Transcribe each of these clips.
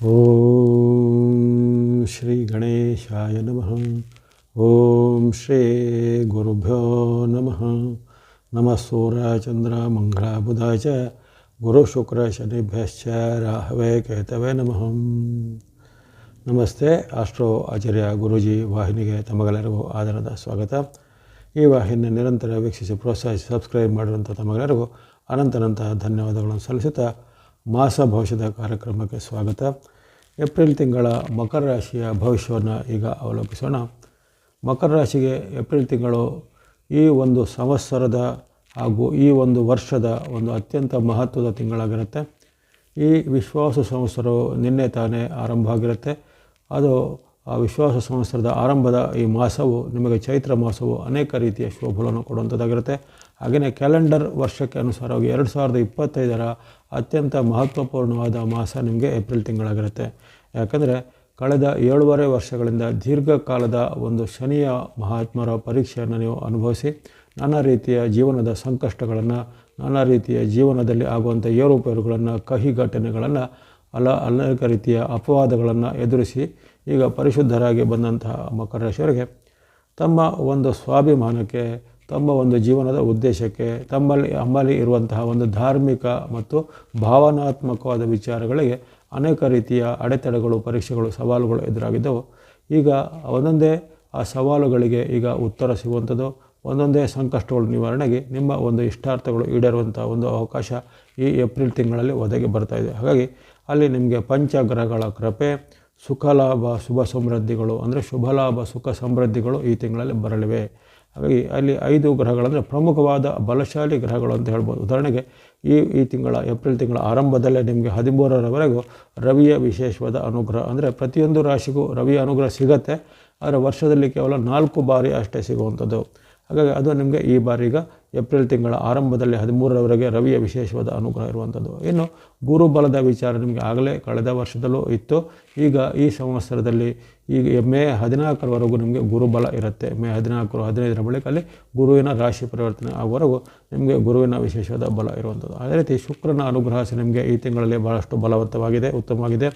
ಓಂ ಶ್ರೀ ಗಣೇಶಾಯ ನಮಃ ಓಂ ಶ್ರೀ ಗುರುಭ್ಯೋ ನಮಃ ನಮಃ ಸೂರ ಚಂದ್ರ ಮಂಗಳ ಬುಧ ಚ ಗುರು ಶುಕ್ರ ಶನಿಭ್ಯಶ್ಚ ರಾಹವೇ ಕೇತವೇ ನಮಃ ನಮಸ್ತೆ ಆಸ್ಟ್ರೋ ಆಚಾರ್ಯ ಗುರುಜಿ ವಾಹಿನಿಗೆ ತಮಗೆಲ್ಲರಿಗೂ ಆಧಾರದ ಸ್ವಾಗತ. ಈ ವಾಹಿನಿಯ ನಿರಂತರ ವೀಕ್ಷಿಸಿ, ಪ್ರೋತ್ಸಾಹಿಸಿ ಸಬ್ಸ್ಕ್ರೈಬ್ ಮಾಡಿರುವಂಥ ತಮಗೆಲ್ಲರಿಗೂ ಅನಂತನಂತ ಧನ್ಯವಾದಗಳನ್ನು ಸಲ್ಲಿಸುತ್ತಾ ಮಾಸ ಭವಿಷ್ಯದ ಕಾರ್ಯಕ್ರಮಕ್ಕೆ ಸ್ವಾಗತ. ಏಪ್ರಿಲ್ ತಿಂಗಳ ಮಕರ ರಾಶಿಯ ಭವಿಷ್ಯವನ್ನು ಈಗ ಅವಲೋಕಿಸೋಣ. ಮಕರ ರಾಶಿಗೆ ಏಪ್ರಿಲ್ ತಿಂಗಳು ಈ ಒಂದು ಸಂವತ್ಸರದ ಹಾಗೂ ಈ ಒಂದು ವರ್ಷದ ಒಂದು ಅತ್ಯಂತ ಮಹತ್ವದ ತಿಂಗಳಾಗಿರುತ್ತೆ. ಈ ವಿಶ್ವಾಸ ಸಂವತ್ಸರವು ನಿನ್ನೆ ತಾನೇ ಆರಂಭ ಆಗಿರುತ್ತೆ. ಅದು ಆ ವಿಶ್ವಾಸ ಸಂವತ್ಸರದ ಆರಂಭದ ಈ ಮಾಸವು ನಿಮಗೆ ಚೈತ್ರ ಮಾಸವು ಅನೇಕ ರೀತಿಯ ಶುಭಫಲವನ್ನು ಕೊಡುವಂಥದ್ದಾಗಿರುತ್ತೆ. ಹಾಗೆಯೇ ಕ್ಯಾಲೆಂಡರ್ ವರ್ಷಕ್ಕೆ ಅನುಸಾರವಾಗಿ ಎರಡು ಸಾವಿರದ ಇಪ್ಪತ್ತೈದರ ಅತ್ಯಂತ ಮಹತ್ವಪೂರ್ಣವಾದ ಮಾಸ ನಿಮಗೆ ಏಪ್ರಿಲ್ ತಿಂಗಳಾಗಿರುತ್ತೆ. ಯಾಕಂದರೆ ಕಳೆದ ಏಳುವರೆ ವರ್ಷಗಳಿಂದ ದೀರ್ಘಕಾಲದ ಒಂದು ಶನಿಯ ಮಹಾತ್ಮರ ಪರೀಕ್ಷೆಯನ್ನು ನೀವು ಅನುಭವಿಸಿ, ನಾನಾ ರೀತಿಯ ಜೀವನದ ಸಂಕಷ್ಟಗಳನ್ನು, ನಾನಾ ರೀತಿಯ ಜೀವನದಲ್ಲಿ ಆಗುವಂಥ ಏರುಪೇರುಗಳನ್ನು ಕಹಿ ಘಟನೆಗಳನ್ನು ಅಲ, ಅನೇಕ ರೀತಿಯ ಅಪವಾದಗಳನ್ನು ಎದುರಿಸಿ, ಈಗ ಪರಿಶುದ್ಧರಾಗಿ ಬಂದಂತಹ ಮಕರ ರಾಶಿಯವರಿಗೆ ತಮ್ಮ ಒಂದು ಸ್ವಾಭಿಮಾನಕ್ಕೆ ತಮ್ಮ ಒಂದು ಜೀವನದ ಉದ್ದೇಶಕ್ಕೆ ತಮ್ಮಲ್ಲಿ ಅಮ್ಮಲ್ಲಿ ಇರುವಂತಹ ಒಂದು ಧಾರ್ಮಿಕ ಮತ್ತು ಭಾವನಾತ್ಮಕವಾದ ವಿಚಾರಗಳಿಗೆ ಅನೇಕ ರೀತಿಯ ಅಡೆತಡೆಗಳು, ಪರೀಕ್ಷೆಗಳು, ಸವಾಲುಗಳು ಎದುರಾಗಿದ್ದವು. ಈಗ ಒಂದೊಂದೇ ಆ ಸವಾಲುಗಳಿಗೆ ಈಗ ಉತ್ತರ ಸಿಗುವಂಥದ್ದು, ಒಂದೊಂದೇ ಸಂಕಷ್ಟಗಳು ನಿವಾರಣೆಗೆ ನಿಮ್ಮ ಒಂದು ಇಷ್ಟಾರ್ಥಗಳು ಈಡೇರುವಂಥ ಒಂದು ಅವಕಾಶ ಈ ಏಪ್ರಿಲ್ ತಿಂಗಳಲ್ಲಿ ಒದಗಿ ಬರ್ತಾ ಇದೆ. ಹಾಗಾಗಿ ಅಲ್ಲಿ ನಿಮಗೆ ಪಂಚಗ್ರಹಗಳ ಕೃಪೆ ಸುಖ ಲಾಭ ಶುಭ ಸಮೃದ್ಧಿಗಳು, ಅಂದರೆ ಶುಭ ಲಾಭ ಸುಖ ಸಮೃದ್ಧಿಗಳು ಈ ತಿಂಗಳಲ್ಲಿ ಬರಲಿವೆ. ಹಾಗಾಗಿ ಅಲ್ಲಿ ಐದು ಗ್ರಹಗಳಂದರೆ ಪ್ರಮುಖವಾದ ಬಲಶಾಲಿ ಗ್ರಹಗಳು ಅಂತ ಹೇಳ್ಬೋದು. ಉದಾಹರಣೆಗೆ ಈ ಈ ತಿಂಗಳ, ಏಪ್ರಿಲ್ ತಿಂಗಳ ಆರಂಭದಲ್ಲೇ ನಿಮಗೆ ಹದಿಮೂರರವರೆಗೂ ರವಿಯ ವಿಶೇಷವಾದ ಅನುಗ್ರಹ ಅಂದರೆ ಪ್ರತಿಯೊಂದು ರಾಶಿಗೂ ರವಿಯ ಅನುಗ್ರಹ ಸಿಗತ್ತೆ, ಆದರೆ ವರ್ಷದಲ್ಲಿ ಕೇವಲ ನಾಲ್ಕು ಬಾರಿ ಅಷ್ಟೇ ಸಿಗುವಂಥದ್ದು. ಹಾಗಾಗಿ ಅದು ನಿಮಗೆ ಈ ಬಾರಿಗ ಏಪ್ರಿಲ್ ತಿಂಗಳ ಆರಂಭದಲ್ಲಿ ಹದಿಮೂರರವರೆಗೆ ರವಿಯ ವಿಶೇಷವಾದ ಅನುಗ್ರಹ ಇರುವಂಥದ್ದು. ಇನ್ನು ಗುರುಬಲದ ವಿಚಾರ ನಿಮಗೆ ಆಗಲೇ ಕಳೆದ ವರ್ಷದಲ್ಲೂ ಇತ್ತು. ಈಗ ಈ ಸಂವತ್ಸರದಲ್ಲಿ ಈಗ ಮೇ ಹದಿನಾಲ್ಕರವರೆಗೂ ನಿಮಗೆ ಗುರುಬಲ ಇರುತ್ತೆ. ಮೇ ಹದಿನಾಲ್ಕರು ಹದಿನೈದರ ಬಳಿಕ ಅಲ್ಲಿ ಗುರುವಿನ ರಾಶಿ ಪರಿವರ್ತನೆ ಆಗುವವರೆಗೂ ನಿಮಗೆ ಗುರುವಿನ ವಿಶೇಷವಾದ ಬಲ ಇರುವಂಥದ್ದು. ಅದೇ ರೀತಿ ಶುಕ್ರನ ಅನುಗ್ರಹ ಸಹ ನಿಮಗೆ ಈ ತಿಂಗಳಲ್ಲಿ ಭಾಳಷ್ಟು ಬಲವಂತವಾಗಿದೆ ಉತ್ತಮವಾಗಿದೆ.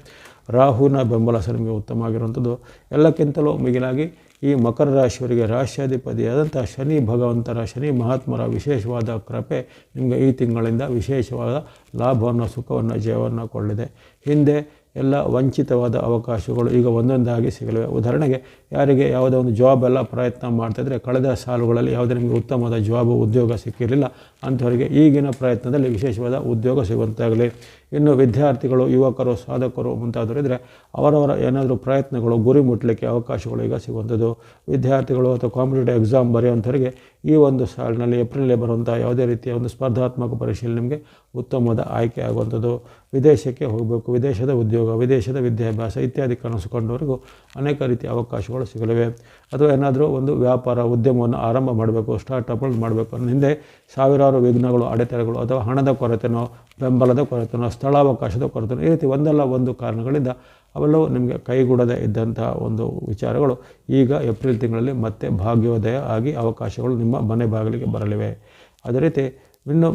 ರಾಹುನ ಬೆಂಬಲ ಸಹ ನಿಮಗೆ ಉತ್ತಮವಾಗಿರುವಂಥದ್ದು. ಎಲ್ಲಕ್ಕಿಂತಲೂ ಮಿಗಿಲಾಗಿ ಈ ಮಕರ ರಾಶಿಯವರಿಗೆ ರಾಶ್ಯಾಧಿಪತಿಯಾದಂಥ ಶನಿ ಭಗವಂತರ ಶನಿ ಮಹಾತ್ಮರ ವಿಶೇಷವಾದ ಕೃಪೆ ನಿಮಗೆ ಈ ತಿಂಗಳಿಂದ ವಿಶೇಷವಾದ ಲಾಭವನ್ನು ಸುಖವನ್ನು ಜಯವನ್ನು ಕೊಳ್ಳಿದೆ ಹಿಂದೆ ಎಲ್ಲ ವಂಚಿತವಾದ ಅವಕಾಶಗಳು ಈಗ ಒಂದೊಂದಾಗಿ ಸಿಗಲಿವೆ. ಉದಾಹರಣೆಗೆ ಯಾರಿಗೆ ಯಾವುದೋ ಒಂದು ಜಾಬ್ ಎಲ್ಲ ಪ್ರಯತ್ನ ಮಾಡ್ತಾಯಿದ್ರೆ ಕಳೆದ ಸಾಲುಗಳಲ್ಲಿ ಯಾವುದೇ ನಿಮಗೆ ಉತ್ತಮವಾದ ಜಾಬು ಉದ್ಯೋಗ ಸಿಕ್ಕಿರಲಿಲ್ಲ ಅಂಥವರಿಗೆ ಈಗಿನ ಪ್ರಯತ್ನದಲ್ಲಿ ವಿಶೇಷವಾದ ಉದ್ಯೋಗ ಸಿಗುವಂತಾಗಲಿ ಇನ್ನು ವಿದ್ಯಾರ್ಥಿಗಳು, ಯುವಕರು, ಸಾಧಕರು ಮುಂತಾದವರಿದ್ದರೆ ಅವರವರ ಏನಾದರೂ ಪ್ರಯತ್ನಗಳು, ಗುರಿ ಮುಟ್ಟಲಿಕ್ಕೆ ಅವಕಾಶಗಳು ಈಗ ಸಿಗುವಂಥದ್ದು. ವಿದ್ಯಾರ್ಥಿಗಳು ಅಥವಾ ಕಾಂಪಿಟೇಟಿವ್ ಎಕ್ಸಾಮ್ ಬರೆಯುವಂಥವರಿಗೆ ಈ ಒಂದು ಸಾಲಿನಲ್ಲಿ ಏಪ್ರಿಲಲ್ಲಿ ಬರುವಂಥ ಯಾವುದೇ ರೀತಿಯ ಒಂದು ಸ್ಪರ್ಧಾತ್ಮಕ ಪರೀಕ್ಷೆಯಲ್ಲಿ ನಿಮಗೆ ಉತ್ತಮವಾದ ಆಯ್ಕೆ ಆಗುವಂಥದ್ದು. ವಿದೇಶಕ್ಕೆ ಹೋಗಬೇಕು, ವಿದೇಶದ ಉದ್ಯೋಗ, ವಿದೇಶದ ವಿದ್ಯಾಭ್ಯಾಸ ಇತ್ಯಾದಿ ಕನಸುಕೊಂಡವರಿಗೂ ಅನೇಕ ರೀತಿಯ ಅವಕಾಶಗಳು ಸಿಗಲಿವೆ. ಅಥವಾ ಏನಾದರೂ ಒಂದು ವ್ಯಾಪಾರ, ಉದ್ಯಮವನ್ನು ಆರಂಭ ಮಾಡಬೇಕು ಸ್ಟಾರ್ಟಪ್ಗಳು ಮಾಡಬೇಕು ಅನ್ನೋ ಹಿಂದೆ ಸಾವಿರಾರು ವಿಘ್ನಗಳು ಅಡೆತಡೆಗಳು ಅಥವಾ ಹಣದ ಕೊರತೆನೋ, ಬೆಂಬಲದ ಕೊರತೆನೋ, ಸ್ಥಳಾವಕಾಶದ ಕೊರತೆನೋ ಈ ರೀತಿ ಒಂದಲ್ಲ ಒಂದು ಕಾರಣಗಳಿಂದ ಅವೆಲ್ಲವೂ ನಿಮಗೆ ಕೈಗೂಡದೇ ಇದ್ದಂಥ ಒಂದು ವಿಚಾರಗಳು. ಈಗ ಏಪ್ರಿಲ್ ತಿಂಗಳಲ್ಲಿ ಮತ್ತೆ ಭಾಗ್ಯೋದಯ ಆಗಿ ಅವಕಾಶಗಳು ನಿಮ್ಮ ಮನೆ ಬಾಗಿಲಿಗೆ ಬರಲಿವೆ. ಅದೇ ರೀತಿ ಇನ್ನು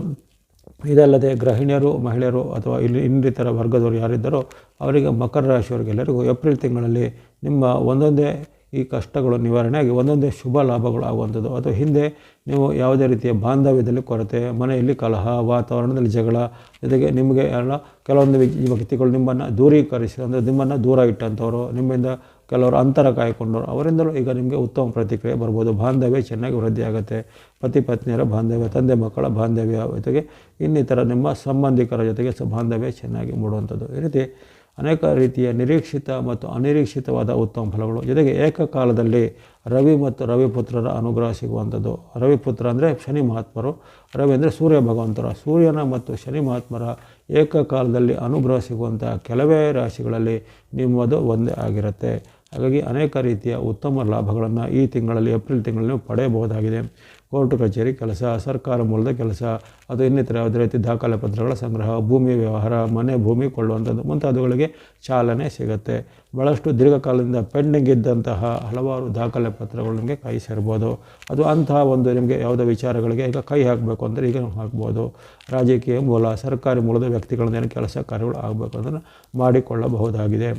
ಇದಲ್ಲದೆ ಗೃಹಿಣಿಯರು, ಮಹಿಳೆಯರು ಅಥವಾ ಇಲ್ಲಿ ಇನ್ನಿತರ ವರ್ಗದವರು ಯಾರಿದ್ದಾರೋ ಅವರಿಗೆ ಮಕರ ರಾಶಿಯವರಿಗೆಲ್ಲರಿಗೂ ಏಪ್ರಿಲ್ ತಿಂಗಳಲ್ಲಿ ನಿಮ್ಮ ಒಂದೊಂದೇ ಈ ಕಷ್ಟಗಳು ನಿವಾರಣೆಯಾಗಿ ಒಂದೊಂದೇ ಶುಭ ಲಾಭಗಳು ಆಗುವಂಥದ್ದು. ಅಥವಾ ಹಿಂದೆ ನೀವು ಯಾವುದೇ ರೀತಿಯ ಬಾಂಧವ್ಯದಲ್ಲಿ ಕೊರತೆ, ಮನೆಯಲ್ಲಿ ಕಲಹ, ವಾತಾವರಣದಲ್ಲಿ ಜಗಳ, ಜೊತೆಗೆ ನಿಮಗೆ ಎಲ್ಲ ಕೆಲವೊಂದು ವ್ಯಕ್ತಿಗಳು ನಿಮ್ಮನ್ನು ದೂರೀಕರಿಸಿ ಅಂದರೆ ನಿಮ್ಮನ್ನು ದೂರ ಇಟ್ಟಂಥವರು, ನಿಮ್ಮಿಂದ ಕೆಲವರು ಅಂತರ ಕಾಯ್ಕೊಂಡವರು, ಅವರಿಂದಲೂ ಈಗ ನಿಮಗೆ ಉತ್ತಮ ಪ್ರತಿಕ್ರಿಯೆ ಬರ್ಬೋದು. ಬಾಂಧವ್ಯ ಚೆನ್ನಾಗಿ ವೃದ್ಧಿ ಆಗುತ್ತೆ ಪತಿ, ಪತ್ನಿಯರ ಬಾಂಧವ್ಯ, ತಂದೆ ಮಕ್ಕಳ ಬಾಂಧವ್ಯ ಜೊತೆಗೆ ಇನ್ನಿತರ ನಿಮ್ಮ ಸಂಬಂಧಿಕರ ಜೊತೆಗೆ ಬಾಂಧವ್ಯ ಚೆನ್ನಾಗಿ ಮೂಡುವಂಥದ್ದು. ಈ ರೀತಿ ಅನೇಕ ರೀತಿಯ ನಿರೀಕ್ಷಿತ ಮತ್ತು ಅನಿರೀಕ್ಷಿತವಾದ ಉತ್ತಮ ಫಲಗಳು. ಜೊತೆಗೆ ಏಕಕಾಲದಲ್ಲಿ ರವಿ ಮತ್ತು ರವಿಪುತ್ರರ ಅನುಗ್ರಹ ಸಿಗುವಂಥದ್ದು. ರವಿಪುತ್ರ ಅಂದರೆ ಶನಿ ಮಹಾತ್ಮರು, ರವಿ ಅಂದರೆ ಸೂರ್ಯ ಭಗವಂತರ. ಸೂರ್ಯನ ಮತ್ತು ಶನಿ ಮಹಾತ್ಮರ ಏಕಕಾಲದಲ್ಲಿ ಅನುಗ್ರಹ ಸಿಗುವಂಥ ಕೆಲವೇ ರಾಶಿಗಳಲ್ಲಿ ನಿಮ್ಮದು ಒಂದೇ ಆಗಿರುತ್ತೆ. ಹಾಗಾಗಿ ಅನೇಕ ರೀತಿಯ ಉತ್ತಮ ಲಾಭಗಳನ್ನು ಈ ತಿಂಗಳಲ್ಲಿ, ಏಪ್ರಿಲ್ ತಿಂಗಳಲ್ಲಿ ಪಡೆಯಬಹುದಾಗಿದೆ. ಕೋರ್ಟು ಕಚೇರಿ ಕೆಲಸ, ಸರ್ಕಾರ ಮೂಲದ ಕೆಲಸ, ಅದು ಇನ್ನಿತರ ಯಾವುದೇ ರೀತಿ ದಾಖಲೆ ಪತ್ರಗಳ ಸಂಗ್ರಹ, ಭೂಮಿ ವ್ಯವಹಾರ, ಮನೆ, ಭೂಮಿ ಕೊಳ್ಳುವಂಥದ್ದು ಮುಂತಾದವುಗಳಿಗೆ ಚಾಲನೆ ಸಿಗುತ್ತೆ. ಭಾಳಷ್ಟು ದೀರ್ಘಕಾಲದಿಂದ ಪೆಂಡಿಂಗ್ ಇದ್ದಂತಹ ಹಲವಾರು ದಾಖಲೆ ಪತ್ರಗಳು ನಿಮಗೆ ಕೈ ಸೇರ್ಬೋದು. ಅದು ಅಂತಹ ಒಂದು ನಿಮಗೆ ಯಾವುದೋ ವಿಚಾರಗಳಿಗೆ ಈಗ ಕೈ ಹಾಕಬೇಕು ಅಂದರೆ ಈಗ ಹಾಕ್ಬೋದು. ರಾಜಕೀಯ ಮೂಲ, ಸರ್ಕಾರಿ ಮೂಲದ ವ್ಯಕ್ತಿಗಳಿಂದ ಏನು ಕೆಲಸ ಕಾರ್ಯಗಳು ಆಗಬೇಕು ಅದನ್ನು ಮಾಡಿಕೊಳ್ಳಬಹುದಾಗಿದೆ.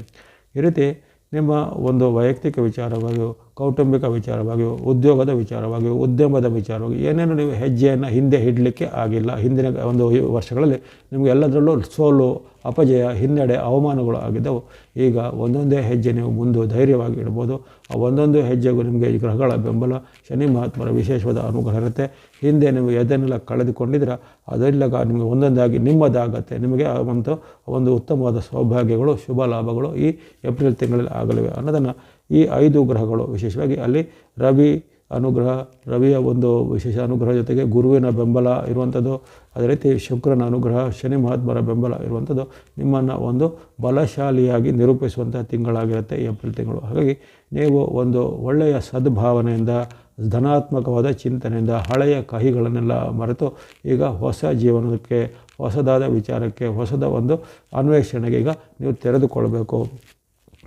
ಈ ರೀತಿ ನಿಮ್ಮ ಒಂದು ವೈಯಕ್ತಿಕ ವಿಚಾರವಾಗಿಯೂ ಕೌಟುಂಬಿಕ ವಿಚಾರವಾಗಿಯೂ, ಉದ್ಯೋಗದ ವಿಚಾರವಾಗಿಯೂ, ಉದ್ಯಮದ ವಿಚಾರವಾಗಿ ಏನೇನು ನೀವು ಹೆಜ್ಜೆಯನ್ನು ಹಿಂದೆ ಇಡಲಿಕ್ಕೆ ಆಗಿಲ್ಲ. ಹಿಂದಿನ ಒಂದು ವರ್ಷಗಳಲ್ಲಿ ನಿಮಗೆ ಎಲ್ಲದರಲ್ಲೂ ಸೋಲು, ಅಪಜಯ, ಹಿನ್ನಡೆ, ಅವಮಾನಗಳು ಆಗಿದ್ದವು. ಈಗ ಒಂದೊಂದೇ ಹೆಜ್ಜೆ ನೀವು ಮುಂದೆ ಧೈರ್ಯವಾಗಿ ಇಡ್ಬೋದು. ಆ ಒಂದೊಂದು ಹೆಜ್ಜೆಗೂ ನಿಮಗೆ ಈ ಗ್ರಹಗಳ ಬೆಂಬಲ, ಶನಿ ಮಹಾತ್ಮರ ವಿಶೇಷವಾದ ಅನುಗ್ರಹ ಇರುತ್ತೆ. ಹಿಂದೆ ನೀವು ಎದನ್ನೆಲ್ಲ ಕಳೆದುಕೊಂಡಿದ್ರೆ ಅದೆಲ್ಲ ನಿಮಗೆ ಒಂದೊಂದಾಗಿ ನಿಮ್ಮದಾಗತ್ತೆ. ನಿಮಗೆ ಒಂದು ಒಂದು ಉತ್ತಮವಾದ ಸೌಭಾಗ್ಯಗಳು, ಶುಭ ಲಾಭಗಳು ಈ ಏಪ್ರಿಲ್ ತಿಂಗಳಲ್ಲಿ ಆಗಲಿವೆ ಅನ್ನೋದನ್ನು ಈ ಐದು ಗ್ರಹಗಳು, ವಿಶೇಷವಾಗಿ ಅಲ್ಲಿ ರವಿ ಅನುಗ್ರಹ, ರವಿಯ ಒಂದು ವಿಶೇಷ ಅನುಗ್ರಹ ಜೊತೆಗೆ ಗುರುವಿನ ಬೆಂಬಲ ಇರುವಂಥದ್ದು, ಅದೇ ರೀತಿ ಶುಕ್ರನ ಅನುಗ್ರಹ, ಶನಿ ಮಹಾತ್ಮರ ಬೆಂಬಲ ಇರುವಂಥದ್ದು ನಿಮ್ಮನ್ನು ಒಂದು ಬಲಶಾಲಿಯಾಗಿ ನಿರೂಪಿಸುವಂಥ ತಿಂಗಳಾಗಿರುತ್ತೆ ಏಪ್ರಿಲ್ ತಿಂಗಳು. ಹಾಗಾಗಿ ನೀವು ಒಂದು ಒಳ್ಳೆಯ ಸದ್ಭಾವನೆಯಿಂದ, ಧನಾತ್ಮಕವಾದ ಚಿಂತನೆಯಿಂದ, ಹಳೆಯ ಕಹಿಗಳನ್ನೆಲ್ಲ ಮರೆತು ಈಗ ಹೊಸ ಜೀವನಕ್ಕೆ, ಹೊಸದಾದ ವಿಚಾರಕ್ಕೆ, ಹೊಸದ ಒಂದು ಅನ್ವೇಷಣೆಗೆ ಈಗ ನೀವು ತೆರೆದುಕೊಳ್ಬೇಕು.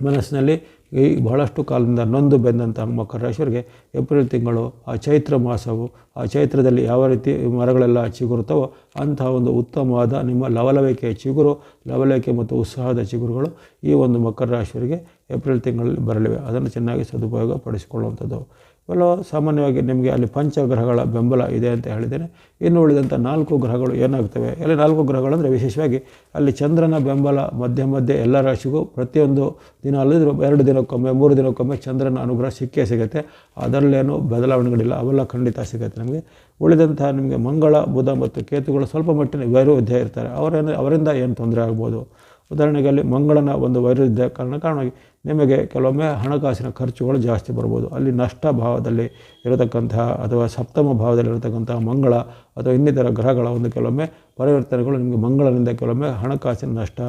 ಮನಸ್ಸಿನಲ್ಲಿ ಈ ಬಹಳಷ್ಟು ಕಾಲದಿಂದ ನೊಂದು ಬೆಂದಂಥ ಮಕರ ರಾಶಿಯವರಿಗೆ ಏಪ್ರಿಲ್ ತಿಂಗಳು ಆ ಚೈತ್ರ ಮಾಸವು, ಆ ಚೈತ್ರದಲ್ಲಿ ಯಾವ ರೀತಿ ಮರಗಳೆಲ್ಲ ಚಿಗುರುತ್ತವೋ ಅಂತಹ ಒಂದು ಉತ್ತಮವಾದ ನಿಮ್ಮ ಲವಲವಿಕೆಯ ಚಿಗುರು, ಲವಲವಿಕೆ ಮತ್ತು ಉತ್ಸಾಹದ ಚಿಗುರುಗಳು ಈ ಒಂದು ಮಕರ ರಾಶಿಯವರಿಗೆ ಏಪ್ರಿಲ್ ತಿಂಗಳಲ್ಲಿ ಬರಲಿವೆ. ಅದನ್ನು ಚೆನ್ನಾಗಿ ಸದುಪಯೋಗ ಪಡಿಸಿಕೊಳ್ಳುವಂಥದ್ದು ಇವೆಲ್ಲ ಸಾಮಾನ್ಯವಾಗಿ ನಿಮಗೆ ಅಲ್ಲಿ ಪಂಚಗ್ರಹಗಳ ಬೆಂಬಲ ಇದೆ ಅಂತ ಹೇಳಿದ್ದೇನೆ. ಇನ್ನು ಉಳಿದಂಥ ನಾಲ್ಕು ಗ್ರಹಗಳು ಏನಾಗ್ತವೆ? ಅಲ್ಲಿ ನಾಲ್ಕು ಗ್ರಹಗಳು ಅಂದರೆ ವಿಶೇಷವಾಗಿ ಅಲ್ಲಿ ಚಂದ್ರನ ಬೆಂಬಲ, ಮಧ್ಯೆ ಮಧ್ಯೆ ಎಲ್ಲ ರಾಶಿಗೂ ಪ್ರತಿಯೊಂದು ದಿನ ಅಲ್ಲದಿದ್ರು ಎರಡು ದಿನಕ್ಕೊಮ್ಮೆ, ಮೂರು ದಿನಕ್ಕೊಮ್ಮೆ ಚಂದ್ರನ ಅನುಗ್ರಹ ಸಿಕ್ಕೇ ಸಿಗುತ್ತೆ. ಅದರಲ್ಲೇನು ಬದಲಾವಣೆಗಳಿಲ್ಲ. ಅವೆಲ್ಲ ಖಂಡಿತ ಸಿಗುತ್ತೆ ನಮಗೆ. ಉಳಿದಂಥ ನಿಮಗೆ ಮಂಗಳ, ಬುಧ ಮತ್ತು ಕೇತುಗಳು ಸ್ವಲ್ಪ ಮಟ್ಟಿನ ವೈರುಧ್ಯ ಇರ್ತಾರೆ. ಅವರೇನು ಅವರಿಂದ ಏನು ತೊಂದರೆ ಆಗ್ಬೋದು? ಉದಾಹರಣೆಗೆ ಅಲ್ಲಿ ಮಂಗಳನ ಒಂದು ವೈರುಧ್ಯ ಕಾರಣ ಕಾರಣವಾಗಿ ನಿಮಗೆ ಕೆಲವೊಮ್ಮೆ ಹಣಕಾಸಿನ ಖರ್ಚುಗಳು ಜಾಸ್ತಿ ಬರ್ಬೋದು. ಅಲ್ಲಿ ನಷ್ಟ ಭಾವದಲ್ಲಿ ಇರತಕ್ಕಂತಹ ಅಥವಾ ಸಪ್ತಮ ಭಾವದಲ್ಲಿ ಇರತಕ್ಕಂತಹ ಮಂಗಳ ಅಥವಾ ಇನ್ನಿತರ ಗ್ರಹಗಳ ಒಂದು ಕೆಲವೊಮ್ಮೆ ಪರಿವರ್ತನೆಗಳು ನಿಮಗೆ ಮಂಗಳನಿಂದ ಕೆಲವೊಮ್ಮೆ ಹಣಕಾಸಿನ ನಷ್ಟ,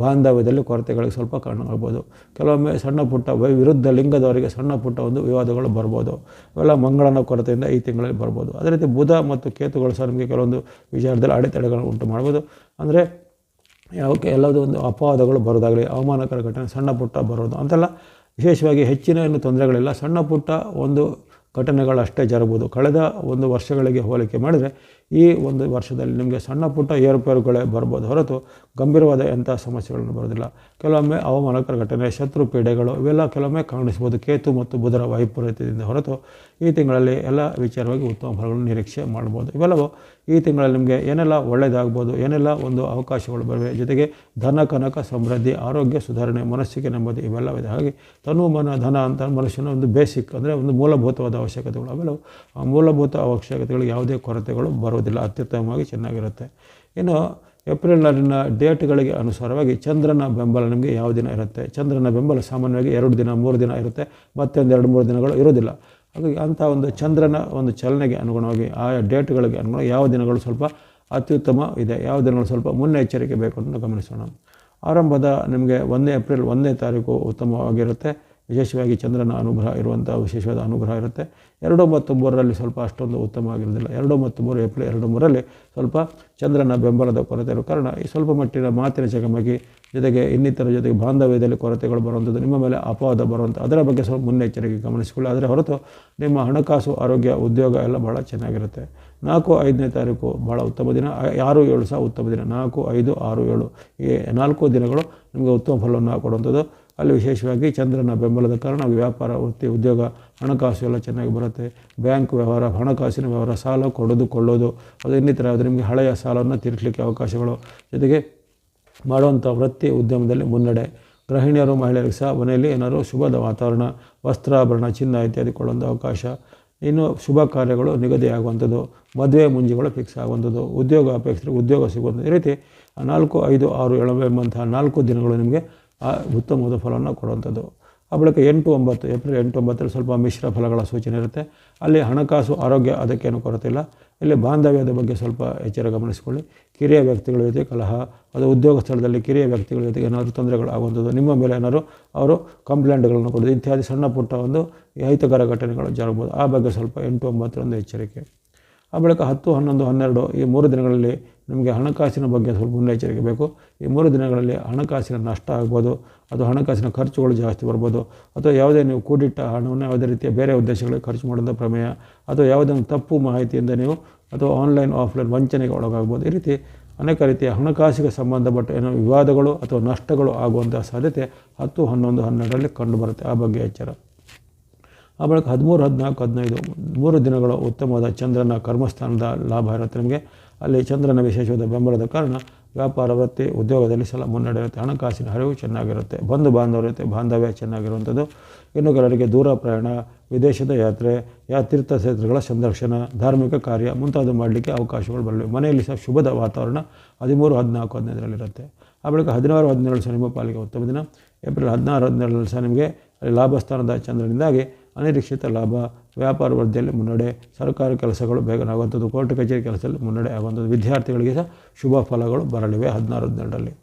ಬಾಂಧವ್ಯದಲ್ಲಿ ಕೊರತೆಗಳಿಗೆ ಸ್ವಲ್ಪ ಕಾರಣವಾಗ್ಬೋದು ಕೆಲವೊಮ್ಮೆ ಸಣ್ಣ ಪುಟ್ಟ ವಿರುದ್ಧ ಲಿಂಗದವರಿಗೆ ಸಣ್ಣ ಪುಟ್ಟ ಒಂದು ವಿವಾದಗಳು ಬರ್ಬೋದು. ಇವೆಲ್ಲ ಮಂಗಳನ ಕೊರತೆಯಿಂದ ಈ ತಿಂಗಳಲ್ಲಿ ಬರ್ಬೋದು. ಅದೇ ರೀತಿ ಬುಧ ಮತ್ತು ಕೇತುಗಳು ಸಹ ನಿಮಗೆ ಕೆಲವೊಂದು ವಿಚಾರದಲ್ಲಿ ಅಡೆತಡೆಗಳನ್ನು ಉಂಟು ಮಾಡ್ಬೋದು. ಅಂದರೆ ಯಾವಕ್ಕೆ ಎಲ್ಲದೂ ಒಂದು ಅಪವಾದಗಳು ಬರೋದಾಗಲಿ, ಅವಮಾನಕರ ಘಟನೆ, ಸಣ್ಣ ಪುಟ್ಟ ಬರೋದು, ಅಂತೆಲ್ಲ ವಿಶೇಷವಾಗಿ ಹೆಚ್ಚಿನ ಏನು ತೊಂದರೆಗಳಿಲ್ಲ. ಸಣ್ಣ ಪುಟ್ಟ ಒಂದು ಘಟನೆಗಳಷ್ಟೇ ಜರಬಹುದು ಕಳೆದ ಒಂದು ವರ್ಷಗಳಿಗೆ ಹೋಲಿಕೆ ಮಾಡಿದರೆ ಈ ಒಂದು ವರ್ಷದಲ್ಲಿ ನಿಮಗೆ ಸಣ್ಣ ಪುಟ್ಟ ಏರುಪೇರುಗಳೇ ಬರ್ಬೋದು ಹೊರತು ಗಂಭೀರವಾದ ಎಂಥ ಸಮಸ್ಯೆಗಳನ್ನು ಬರೋದಿಲ್ಲ. ಕೆಲವೊಮ್ಮೆ ಅವಮಾನಕರ ಘಟನೆ, ಶತ್ರು ಪೀಡೆಗಳು ಇವೆಲ್ಲ ಕೆಲವೊಮ್ಮೆ ಕಾಣಿಸ್ಬೋದು. ಕೇತು ಮತ್ತು ಬುಧರ ವೈಪರೀತ್ಯದಿಂದ ಹೊರತು ಈ ತಿಂಗಳಲ್ಲಿ ಎಲ್ಲ ವಿಚಾರವಾಗಿ ಉತ್ತಮ ಫಲಗಳನ್ನು ನಿರೀಕ್ಷೆ ಮಾಡ್ಬೋದು. ಇವೆಲ್ಲವೂ ಈ ತಿಂಗಳಲ್ಲಿ ನಿಮಗೆ ಏನೆಲ್ಲ ಒಳ್ಳೆಯದಾಗ್ಬೋದು, ಏನೆಲ್ಲ ಒಂದು ಅವಕಾಶಗಳು ಬರುವೆ, ಜೊತೆಗೆ ಧನ, ಕನಕ, ಸಮೃದ್ಧಿ, ಆರೋಗ್ಯ, ಸುಧಾರಣೆ, ಮನಸ್ಸಿಗೆ ನೆಮ್ಮದಿ ಇವೆಲ್ಲವಿದೆ. ಹಾಗೆ ತನು ಮನ, ಧನ ಅಂತ ಮನುಷ್ಯನ ಒಂದು ಬೇಸಿಕ್ ಅಂದರೆ ಒಂದು ಮೂಲಭೂತವಾದ ಅವಶ್ಯಕತೆಗಳು. ಅವೆಲ್ಲವೂ ಮೂಲಭೂತ ಅವಶ್ಯಕತೆಗಳು ಯಾವುದೇ ಕೊರತೆಗಳು ಬರೋದಿಲ್ಲ ಅತ್ಯುತ್ತಮವಾಗಿ ಚೆನ್ನಾಗಿರುತ್ತೆ. ಇನ್ನು ಏಪ್ರಿಲ್ ನಲ್ಲಿನ ಡೇಟ್ಗಳಿಗೆ ಅನುಸಾರವಾಗಿ ಚಂದ್ರನ ಬೆಂಬಲ ನಿಮಗೆ ಯಾವ ದಿನ ಇರುತ್ತೆ? ಚಂದ್ರನ ಬೆಂಬಲ ಸಾಮಾನ್ಯವಾಗಿ ಎರಡು ದಿನ, ಮೂರು ದಿನ ಇರುತ್ತೆ, ಮತ್ತೊಂದು ಎರಡು, ಮೂರು ದಿನಗಳು ಇರೋದಿಲ್ಲ ಹಾಗಾಗಿ ಅಂಥ ಒಂದು ಚಂದ್ರನ ಒಂದು ಚಲನೆಗೆ ಅನುಗುಣವಾಗಿ ಆ ಡೇಟ್ಗಳಿಗೆ ಅನುಗುಣವಾಗಿ ಯಾವ ದಿನಗಳು ಸ್ವಲ್ಪ ಅತ್ಯುತ್ತಮ ಇದೆ, ಯಾವ ದಿನಗಳು ಸ್ವಲ್ಪ ಮುನ್ನೆಚ್ಚರಿಕೆ ಬೇಕು ಅಂತ ಗಮನಿಸೋಣ. ಆರಂಭದ ನಿಮಗೆ ಒಂದೇ ಏಪ್ರಿಲ್ ಒಂದನೇ ತಾರೀಕು ಉತ್ತಮವಾಗಿರುತ್ತೆ. ವಿಶೇಷವಾಗಿ ಚಂದ್ರನ ಅನುಗ್ರಹ ಇರುವಂಥ ವಿಶೇಷವಾದ ಅನುಗ್ರಹ ಇರುತ್ತೆ. ಎರಡು ಮತ್ತು ಮೂರರಲ್ಲಿ ಸ್ವಲ್ಪ ಅಷ್ಟೊಂದು ಉತ್ತಮ ಆಗಿರೋದಿಲ್ಲ ಎರಡು ಮತ್ತು ಮೂರು ಏಪ್ರಿಲ್ ಎರಡು ಮೂರರಲ್ಲಿ ಸ್ವಲ್ಪ ಚಂದ್ರನ ಬೆಂಬಲದ ಕೊರತೆ ಇರುವ ಕಾರಣ ಈ ಸ್ವಲ್ಪ ಮಟ್ಟಿನ ಮಾತಿನ ಚಕಮಕಿ ಜೊತೆಗೆ ಇನ್ನಿತರ ಜೊತೆಗೆ ಬಾಂಧವ್ಯದಲ್ಲಿ ಕೊರತೆಗಳು ಬರುವಂಥದ್ದು, ನಿಮ್ಮ ಮೇಲೆ ಅಪವಾದ ಬರುವಂಥ ಅದರ ಬಗ್ಗೆ ಸ್ವಲ್ಪ ಮುನ್ನೆಚ್ಚರಿಕೆ ಗಮನಿಸಿಕೊಳ್ಳಿ. ಆದರೆ ಹೊರತು ನಿಮ್ಮ ಹಣಕಾಸು, ಆರೋಗ್ಯ, ಉದ್ಯೋಗ ಎಲ್ಲ ಭಾಳ ಚೆನ್ನಾಗಿರುತ್ತೆ. ನಾಲ್ಕು ಐದನೇ ತಾರೀಕು ಭಾಳ ಉತ್ತಮ ದಿನ. ಆರು, ಏಳು ಸಹ ಉತ್ತಮ ದಿನ. ನಾಲ್ಕು, ಐದು, ಆರು, ಏಳು ಈ ನಾಲ್ಕು ದಿನಗಳು ನಿಮಗೆ ಉತ್ತಮ ಫಲವನ್ನು ಕೊಡುವಂಥದ್ದು. ಅಲ್ಲಿ ವಿಶೇಷವಾಗಿ ಚಂದ್ರನ ಬೆಂಬಲದ ಕಾರಣ ವ್ಯಾಪಾರ, ವೃತ್ತಿ, ಉದ್ಯೋಗ, ಹಣಕಾಸು ಎಲ್ಲ ಚೆನ್ನಾಗಿ ಬರುತ್ತೆ. ಬ್ಯಾಂಕ್ ವ್ಯವಹಾರ, ಹಣಕಾಸಿನ ವ್ಯವಹಾರ, ಸಾಲ ಕೊಡೋದು ಕೊಳ್ಳೋದು ಅದು ಇನ್ನಿತರ ಅದು ನಿಮಗೆ ಹಳೆಯ ಸಾಲವನ್ನು ತೀರಿಸಲಿಕ್ಕೆ ಅವಕಾಶಗಳು. ಜೊತೆಗೆ ಮಾಡುವಂಥ ವೃತ್ತಿ ಉದ್ಯಮದಲ್ಲಿ ಮುನ್ನಡೆ. ಗೃಹಿಣಿಯರು, ಮಹಿಳೆಯರಿಗೆ ಸಹ ಮನೆಯಲ್ಲಿ ಏನಾದರೂ ಶುಭದ ವಾತಾವರಣ, ವಸ್ತ್ರಾಭರಣ, ಚಿನ್ನ ಇತ್ಯಾದಿ ಕೊಡುವಂಥ ಅವಕಾಶ. ಇನ್ನು ಶುಭ ಕಾರ್ಯಗಳು ನಿಗದಿಯಾಗುವಂಥದ್ದು ಮದುವೆ ಮುಂಜಿಗಳು ಫಿಕ್ಸ್ ಆಗುವಂಥದ್ದು. ಉದ್ಯೋಗ ಅಪೇಕ್ಷೆ ಉದ್ಯೋಗ ಸಿಗುವಂಥದ್ದು. ಈ ರೀತಿ ನಾಲ್ಕು, ಐದು, ಆರು, ಏಳು ಎಂಬಂತಹ ನಾಲ್ಕು ದಿನಗಳು ನಿಮಗೆ ಉತ್ತಮವಾದ ಫಲವನ್ನು ಕೊಡುವಂಥದ್ದು. ಆ ಬಳಿಕ ಎಂಟು ಒಂಬತ್ತು, ಏಪ್ರಿಲ್ ಎಂಟು ಒಂಬತ್ತರಲ್ಲಿ ಸ್ವಲ್ಪ ಮಿಶ್ರ ಫಲಗಳ ಸೂಚನೆ ಇರುತ್ತೆ. ಅಲ್ಲಿ ಹಣಕಾಸು, ಆರೋಗ್ಯ ಅದಕ್ಕೇನು ಕೊರತೆ ಇಲ್ಲ ಬಾಂಧವ್ಯದ ಬಗ್ಗೆ ಸ್ವಲ್ಪ ಎಚ್ಚರ ಗಮನಿಸಿಕೊಳ್ಳಿ. ಕಿರಿಯ ವ್ಯಕ್ತಿಗಳ ಜೊತೆ ಕಲಹ, ಅದು ಉದ್ಯೋಗ ಸ್ಥಳದಲ್ಲಿ ಕಿರಿಯ ವ್ಯಕ್ತಿಗಳ ಜೊತೆಗೆ ಏನಾದರೂ ತೊಂದರೆಗಳು ಆಗುವಂಥದ್ದು, ನಿಮ್ಮ ಮೇಲೆ ಏನಾದರೂ ಅವರು ಕಂಪ್ಲೇಂಟ್ಗಳನ್ನು ಕೊಡೋದು, ಇತ್ಯಾದಿ ಸಣ್ಣ ಪುಟ್ಟ ಒಂದು ಅಹಿತಕರ ಘಟನೆಗಳು ಜರುಗಬಹುದು ಆ ಬಗ್ಗೆ ಸ್ವಲ್ಪ ಎಂಟು ಒಂಬತ್ತರೊಂದು ಎಚ್ಚರಿಕೆ. ಆ ಬಳಿಕ ಹತ್ತು, ಹನ್ನೊಂದು, ಹನ್ನೆರಡು ಈ ಮೂರು ದಿನಗಳಲ್ಲಿ ನಿಮಗೆ ಹಣಕಾಸಿನ ಬಗ್ಗೆ ಸ್ವಲ್ಪ ಮುನ್ನೆಚ್ಚರಿಕೆ ಬೇಕು. ಈ ಮೂರು ದಿನಗಳಲ್ಲಿ ಹಣಕಾಸಿನ ನಷ್ಟ ಆಗ್ಬೋದು, ಅದು ಹಣಕಾಸಿನ ಖರ್ಚುಗಳು ಜಾಸ್ತಿ ಬರ್ಬೋದು, ಅಥವಾ ಯಾವುದೇ ನೀವು ಕೂಡಿಟ್ಟ ಹಣವನ್ನು ಯಾವುದೇ ರೀತಿಯ ಬೇರೆ ಉದ್ದೇಶಗಳಿಗೆ ಖರ್ಚು ಮಾಡೋದ ಪ್ರಮೇಯ, ಅಥವಾ ಯಾವುದೇ ಒಂದು ತಪ್ಪು ಮಾಹಿತಿಯಿಂದ ನೀವು, ಅಥವಾ ಆನ್ಲೈನ್, ಆಫ್ಲೈನ್ ವಂಚನೆಗೆ ಒಳಗಾಗ್ಬೋದು. ಈ ರೀತಿ ಅನೇಕ ರೀತಿಯ ಹಣಕಾಸಿಗೆ ಸಂಬಂಧಪಟ್ಟ ಏನೋ ವಿವಾದಗಳು ಅಥವಾ ನಷ್ಟಗಳು ಆಗುವಂಥ ಸಾಧ್ಯತೆ ಹತ್ತು, ಹನ್ನೊಂದು, ಹನ್ನೆರಡರಲ್ಲಿ ಕಂಡುಬರುತ್ತೆ ಆ ಬಗ್ಗೆ ಎಚ್ಚರ. ಆ ಬಳಿಕ ಹದಿಮೂರು, ಹದಿನಾಲ್ಕು, ಹದಿನೈದು, ಮೂರು ದಿನಗಳು ಉತ್ತಮವಾದ ಚಂದ್ರನ ಕರ್ಮಸ್ಥಾನದ ಲಾಭ ಇರುತ್ತೆ ನಿಮಗೆ. ಅಲ್ಲಿ ಚಂದ್ರನ ವಿಶೇಷವಾದ ಬೆಂಬಲದ ಕಾರಣ ವ್ಯಾಪಾರ, ವೃತ್ತಿ, ಉದ್ಯೋಗದಲ್ಲಿ ಸಲ ಮುನ್ನಡೆಯುತ್ತೆ. ಹಣಕಾಸಿನ ಹರಿವು ಚೆನ್ನಾಗಿರುತ್ತೆ. ಬಂಧು ಬಾಂಧವ್ರ ಜೊತೆ ಬಾಂಧವ್ಯ ಚೆನ್ನಾಗಿರುವಂಥದ್ದು. ಇನ್ನು ಕೆಲವರಿಗೆ ದೂರ ಪ್ರಯಾಣ, ವಿದೇಶದ ಯಾತ್ರೆ, ಯಾ ತೀರ್ಥಕ್ಷೇತ್ರಗಳ ಸಂದರ್ಶನ, ಧಾರ್ಮಿಕ ಕಾರ್ಯ ಮುಂತಾದ ಮಾಡಲಿಕ್ಕೆ ಅವಕಾಶಗಳು ಬರಲಿವೆ. ಮನೆಯಲ್ಲಿ ಸಹ ಶುಭದ ವಾತಾವರಣ ಹದಿಮೂರು, ಹದಿನಾಲ್ಕು, ಹದಿನೈದರಲ್ಲಿರುತ್ತೆ. ಆ ಬಳಿಕ ಹದಿನಾರು ಹದಿನೇಳು ಸಹ ನಿಮ್ಮ ಪಾಲಿಗೆ ಉತ್ತಮ ದಿನ. ಏಪ್ರಿಲ್ ಹದಿನಾರು, ಹದಿನೇಳರಲ್ಲಿ ಸಹ ನಿಮಗೆ ಲಾಭಸ್ಥಾನದ ಚಂದ್ರನಿಂದಾಗಿ ಅನಿರೀಕ್ಷಿತ ಲಾಭ, ವ್ಯಾಪಾರ ವೃದ್ಧಿಯಲ್ಲಿ ಮುನ್ನಡೆ, ಸರ್ಕಾರಿ ಕೆಲಸಗಳು ಬೇಗನೆ ಆಗುವಂಥದ್ದು ಕೋರ್ಟ್ ಕಚೇರಿ ಕೆಲಸದಲ್ಲಿ ಮುನ್ನಡೆ ಆಗುವಂಥದ್ದು, ವಿದ್ಯಾರ್ಥಿಗಳಿಗೆ ಸಹ ಶುಭ ಫಲಗಳು ಬರಲಿವೆ ಹದಿನಾರು ಹದಿನೆರಡರಲ್ಲಿ.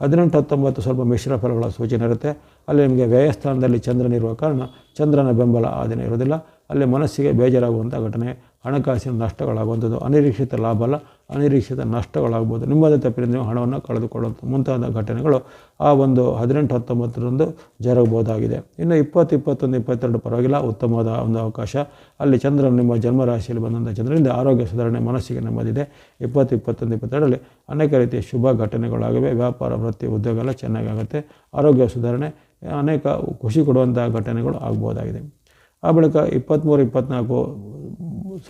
ಹದಿನೆಂಟು ಹತ್ತೊಂಬತ್ತು ಸ್ವಲ್ಪ ಮಿಶ್ರ ಫಲಗಳ ಸೂಚನೆ ಇರುತ್ತೆ. ಅಲ್ಲಿ ನಿಮಗೆ ವ್ಯಯಸ್ಥಾನದಲ್ಲಿ ಚಂದ್ರನಿರುವ ಕಾರಣ ಚಂದ್ರನ ಬೆಂಬಲ ಆ ದಿನ ಇರೋದಿಲ್ಲ ಅಲ್ಲಿ ಮನಸ್ಸಿಗೆ ಬೇಜಾರಾಗುವಂಥ ಘಟನೆ, ಹಣಕಾಸಿನ ನಷ್ಟಗಳಾಗುವಂಥದ್ದು, ಅನಿರೀಕ್ಷಿತ ಲಾಭ ಅಲ್ಲ, ಅನಿರೀಕ್ಷಿತ ನಷ್ಟಗಳಾಗ್ಬೋದು. ನಿಮ್ಮದೇ ತಪ್ಪಿನಿಂದ ನೀವು ಹಣವನ್ನು ಕಳೆದುಕೊಳ್ಳುವಂಥ ಮುಂತಾದ ಘಟನೆಗಳು ಆ ಒಂದು ಹದಿನೆಂಟು, ಹತ್ತೊಂಬತ್ತರಂದು ಜರಗಬಹುದಾಗಿದೆ. ಇನ್ನು ಇಪ್ಪತ್ತು, ಇಪ್ಪತ್ತೊಂದು, ಇಪ್ಪತ್ತೆರಡು ಪರವಾಗಿಲ್ಲ, ಉತ್ತಮವಾದ ಒಂದು ಅವಕಾಶ. ಅಲ್ಲಿ ಚಂದ್ರ ನಿಮ್ಮ ಜನ್ಮರಾಶಿಯಲ್ಲಿ ಬಂದಂಥ ಚಂದ್ರನಿಂದ ಆರೋಗ್ಯ ಸುಧಾರಣೆ ಮನಸ್ಸಿಗೆ ನೆಮ್ಮದಿದೆ. ಇಪ್ಪತ್ತು, ಇಪ್ಪತ್ತೊಂದು, ಇಪ್ಪತ್ತೆರಡರಲ್ಲಿ ಅನೇಕ ರೀತಿಯ ಶುಭ ಘಟನೆಗಳಾಗಿವೆ. ವ್ಯಾಪಾರ, ವೃತ್ತಿ, ಉದ್ಯೋಗ ಎಲ್ಲ ಚೆನ್ನಾಗಾಗುತ್ತೆ. ಆರೋಗ್ಯ ಸುಧಾರಣೆ, ಅನೇಕ ಖುಷಿ ಕೊಡುವಂಥ ಘಟನೆಗಳು ಆಗ್ಬೋದಾಗಿದೆ ಆ ಬಳಿಕ ಇಪ್ಪತ್ತ್ಮೂರು ಇಪ್ಪತ್ತ್ನಾಲ್ಕು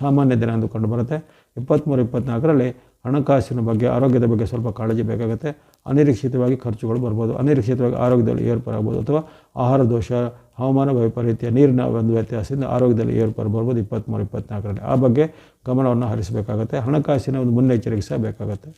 ಸಾಮಾನ್ಯ ದಿನ ಎಂದು ಕಂಡುಬರುತ್ತೆ ಇಪ್ಪತ್ತ್ಮೂರು ಇಪ್ಪತ್ತ್ನಾಲ್ಕರಲ್ಲಿ ಹಣಕಾಸಿನ ಬಗ್ಗೆ, ಆರೋಗ್ಯದ ಬಗ್ಗೆ ಸ್ವಲ್ಪ ಕಾಳಜಿ ಬೇಕಾಗುತ್ತೆ. ಅನಿರೀಕ್ಷಿತವಾಗಿ ಖರ್ಚುಗಳು ಬರ್ಬೋದು. ಅನಿರೀಕ್ಷಿತವಾಗಿ ಆರೋಗ್ಯದಲ್ಲಿ ಏರ್ಪಾರಾಗ್ಬೋದು ಅಥವಾ ಆಹಾರ, ದೋಷ, ಹವಾಮಾನ ವೈಪರೀತ್ಯ, ನೀರಿನ ಒಂದು ವ್ಯತ್ಯಾಸದಿಂದ ಆರೋಗ್ಯದಲ್ಲಿ ಏರ್ಪಾರು ಬರ್ಬೋದು ಇಪ್ಪತ್ತ್ಮೂರು ಇಪ್ಪತ್ತ್ನಾಲ್ಕರಲ್ಲಿ ಆ ಬಗ್ಗೆ ಗಮನವನ್ನು ಹರಿಸಬೇಕಾಗತ್ತೆ. ಹಣಕಾಸಿನ ಒಂದು ಮುನ್ನೆಚ್ಚರಿಕೆ ಸಹ ಬೇಕಾಗುತ್ತೆ.